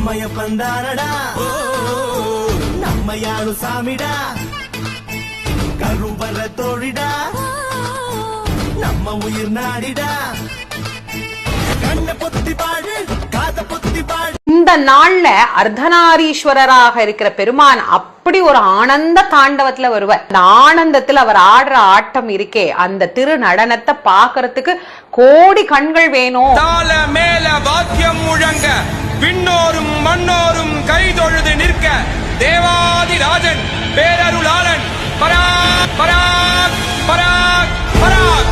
நம்மைய பந்தானடா. நம்மையாளு சாமிடா. கருவற தோழிடா. நம்ம உயிர் நாடிடா. கண்ண பொத்தி பாடு காத பொத்தி பாடு. இந்த நாள்ல அர்த்தநாரீஸ்வரராக இருக்கிற பெருமான் அப்படி ஒரு ஆனந்த தாண்டவத்துல வருவார். அந்த ஆனந்தத்துல அவர் ஆடுற ஆட்டம் இருக்கே அந்த திரு நடனத்தை பாக்குறதுக்கு கோடி கண்கள் வேணும். மேல முழங்க விண்ணோரும் மண்ணோரும் கைதொழுது நிற்க தேவாதி ராஜன் பேரருளாளன். பராக் பராக் பராக் பராக்.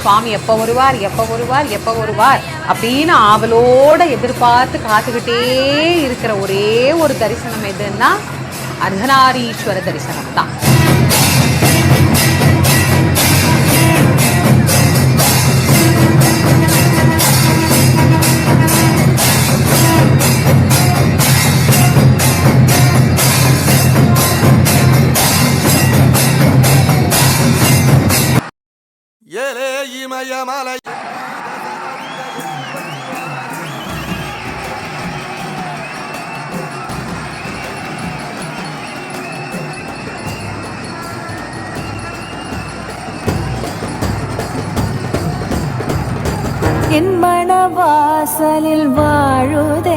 சுவாமி எப்ப வருவார் எப்ப வருவார் எப்ப வருவார் அப்படின்னு ஆவலோட எதிர்பார்த்து காத்துக்கிட்டே இருக்கிற ஒரே ஒரு தரிசனம் எதுன்னா அர்த்தநாரீஸ்வர தரிசனம் தான் ஏலே இமயமலை. என் மணவாசலில் வாழுதே